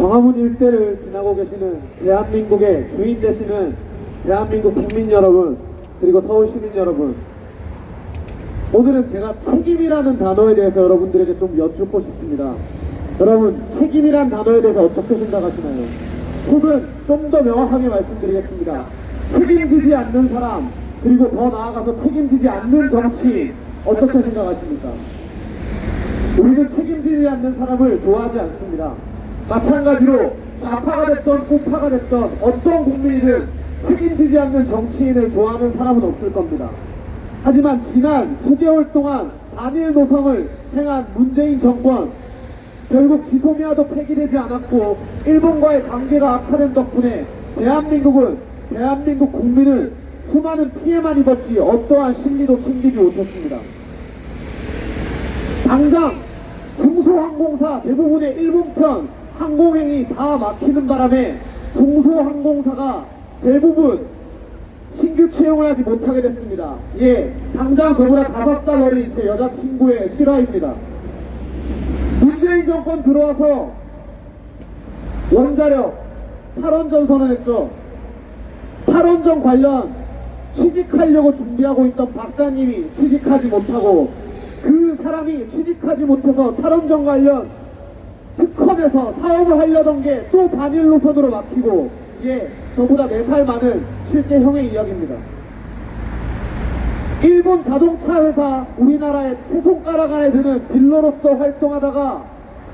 광화문 일대를 지나고 계시는 대한민국의 주인 되시는 대한민국 국민 여러분, 그리고 서울 시민 여러분. 오늘은 제가 책임이라는 단어에 대해서 여러분들에게 좀 여쭙고 싶습니다. 여러분, 책임이란 단어에 대해서 어떻게 생각하시나요? 혹은 좀 더 명확하게 말씀드리겠습니다. 책임지지 않는 사람, 그리고 더 나아가서 책임지지 않는 정치, 어떻게 생각하십니까? 우리는 책임지지 않는 사람을 좋아하지 않습니다. 마찬가지로 좌파가 됐던 우파가 됐던 어떤 국민이든 책임지지 않는 정치인을 좋아하는 사람은 없을 겁니다. 하지만 지난 수개월 동안 단일 노선을 행한 문재인 정권 결국 지소미아도 폐기되지 않았고 일본과의 관계가 악화된 덕분에 대한민국은 대한민국 국민은 수많은 피해만 입었지 어떠한 실리도 챙기지 못했습니다. 당장 중소항공사 대부분의 일본편 항공행위 다 막히는 바람에 중소항공사가 대부분 신규 채용을 하지 못하게 됐습니다. 예, 당장 저보다 다섯 살 어린 제 여자친구의 실화입니다. 문재인 정권 들어와서 원자력 탈원전 선언했죠. 탈원전 관련 취직하려고 준비하고 있던 박사님이 취직하지 못하고 그 사람이 취직하지 못해서 탈원전 관련 특허에서 사업을 하려던 게 또 반일 노선으로 막히고 예 저보다 4살 많은 실제 형의 이야기입니다. 일본 자동차 회사 우리나라의 세 손가락 안에 드는 딜러로서 활동하다가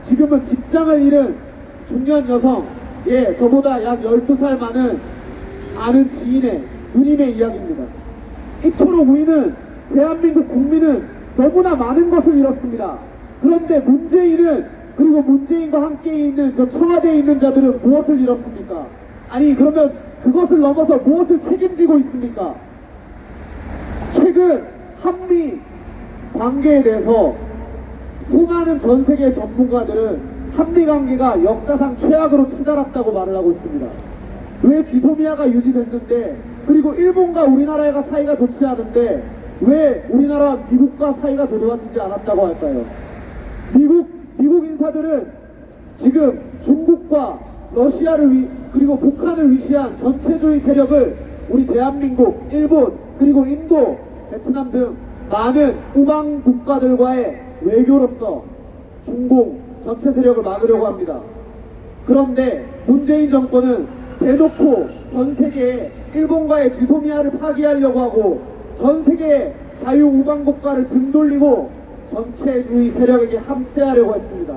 지금은 직장을 잃은 중년 여성 예 저보다 약 12살 많은 아는 지인의 누님의 이야기입니다. 이토록 우리는 대한민국 국민은 너무나 많은 것을 잃었습니다. 그런데 문재인은 그리고 문재인과 함께 있는 저 청와대에 있는 자들은 무엇을 잃었습니까? 아니 그러면 그것을 넘어서 무엇을 책임지고 있습니까? 최근 한미 관계에 대해서 수많은 전 세계 전문가들은 한미 관계가 역사상 최악으로 치달았다고 말을 하고 있습니다. 왜 지소미아가 유지됐는데 그리고 일본과 우리나라가 사이가 좋지 않은데 왜 우리나라와 미국과 사이가 좋아지지 않았다고 할까요? 미국 인사들은 지금 중국과 러시아를 위, 그리고 북한을 위시한 전체주의 세력을 우리 대한민국, 일본, 그리고 인도, 베트남 등 많은 우방 국가들과의 외교로서 중공 전체 세력을 막으려고 합니다. 그런데 문재인 정권은 대놓고 전 세계에 일본과의 지소미아를 파기하려고 하고 전 세계의 자유 우방 국가를 등 돌리고 전체주의 세력에게 함세하려고 했습니다.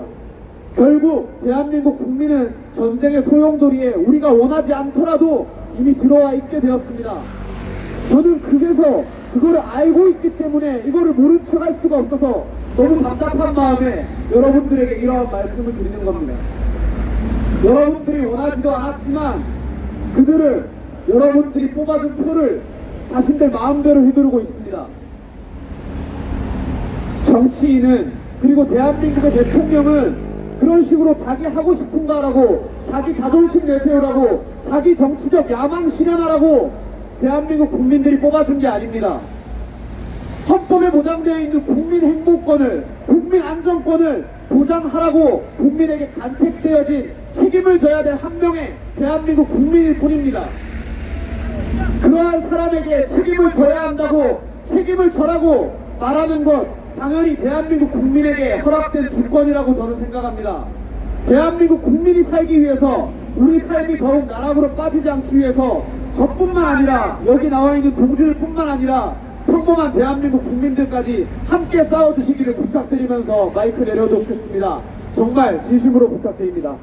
결국 대한민국 국민은 전쟁의 소용돌이에 우리가 원하지 않더라도 이미 들어와 있게 되었습니다. 저는 그래서 그거를 알고 있기 때문에 이거를 모른 척 할 수가 없어서 너무 답답한 마음에 여러분들에게 이러한 말씀을 드리는 겁니다. 여러분들이 원하지도 않았지만 그들을 여러분들이 뽑아준 표를 자신들 마음대로 휘두르고 있습니다. 정치인은 그리고 대한민국의 대통령은 그런 식으로 자기 하고 싶은가라고 자기 자존심 내세우라고 자기 정치적 야망 실현하라고 대한민국 국민들이 뽑아준 게 아닙니다. 헌법에 보장되어 있는 국민 행복권을 국민 안정권을 보장하라고 국민에게 간택되어진 책임을 져야 될 한 명의 대한민국 국민일 뿐입니다. 그러한 사람에게 책임을 져야 한다고 책임을 져라고 말하는 것 당연히 대한민국 국민에게 허락된 주권이라고 저는 생각합니다. 대한민국 국민이 살기 위해서 우리 삶이 더욱 나락으로 빠지지 않기 위해서 저뿐만 아니라 여기 나와 있는 동지들뿐만 아니라 평범한 대한민국 국민들까지 함께 싸워주시기를 부탁드리면서 마이크 내려놓겠습니다. 정말 진심으로 부탁드립니다.